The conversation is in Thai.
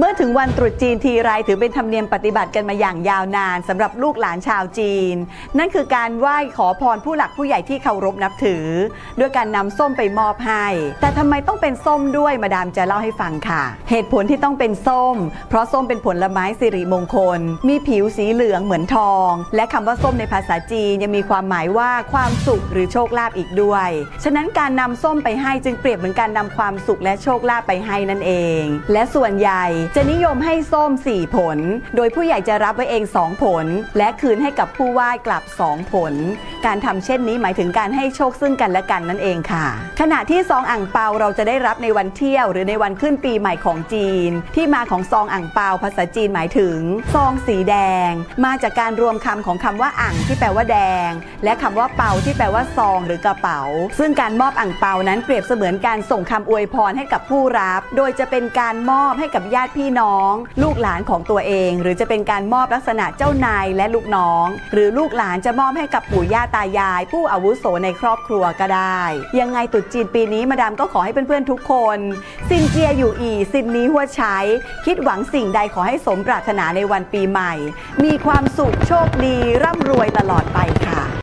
เมื่อถึงวันตรุษจีนทีไรถือเป็นธรรมเนียมปฏิบัติกันมาอย่างยาวนานสำหรับลูกหลานชาวจีน นั่นคือการไหว้ขอพรผู้หลักผู้ใหญ่ที่เคารพนับถือ ด้วยการนำส้มไปมอบให้ แต่ทำไมต้องเป็นส้มด้วยมาดามจะเล่าให้ฟังค่ะ เหตุผลที่ต้องเป็นส้ม เพราะส้มเป็นผลไม้สิริมงคล มีผิวสีเหลืองเหมือนทอง และคำว่าส้มในภาษาจีนยังมีความหมายว่าความสุขหรือโชคลาภอีกด้วย ฉะนั้นการนำส้มไปให้จึงเปรียบเหมือนการนำความสุขและโชคลาภไปให้นั่นเอง และส่วนใหญ่จะนิยมให้ส้ม 4 ผล โดยผู้ใหญ่จะรับไว้เอง 2 ผล และคืนให้กับผู้ไหว้กลับ 2 ผล การทำเช่นนี้หมายถึงการให้โชคซึ่งกันและกันนั่นเองค่ะ ขณะที่ซองอ่างเปาเราจะได้รับในวันเที่ยว หรือในวันขึ้นปีใหม่ของจีน ที่มาของซองอ่างเปาภาษาจีนหมายถึง ซองสีแดง มาจากการรวมคำของคำว่าอ่างที่แปลว่าแดง และคำว่าเปาที่แปลว่าซอง หรือกระเป๋า ซึ่งการมอบอ่างเปานั้นเปรียบเสมือนการส่งคำอวยพรให้กับผู้รับ โดยจะเป็นการมอบให้กับญาติพี่น้อง ลูกหลานของตัวเอง หรือจะเป็นการมอบลักษณะเจ้านายและลูกน้อง หรือลูกหลานจะมอบให้กับปู่ย่าตายาย ผู้อาวุโสในครอบครัวก็ได้ ยังไงตรุษจีนปีนี้มาดามก็ขอให้เพื่อนๆทุกคนซินเจียอยู่อีซินนี้หัวใช้ คิดหวังสิ่งใดขอให้สมปรารถนาในวันปีใหม่ มีความสุขโชคดีร่ำรวยตลอดไปค่ะ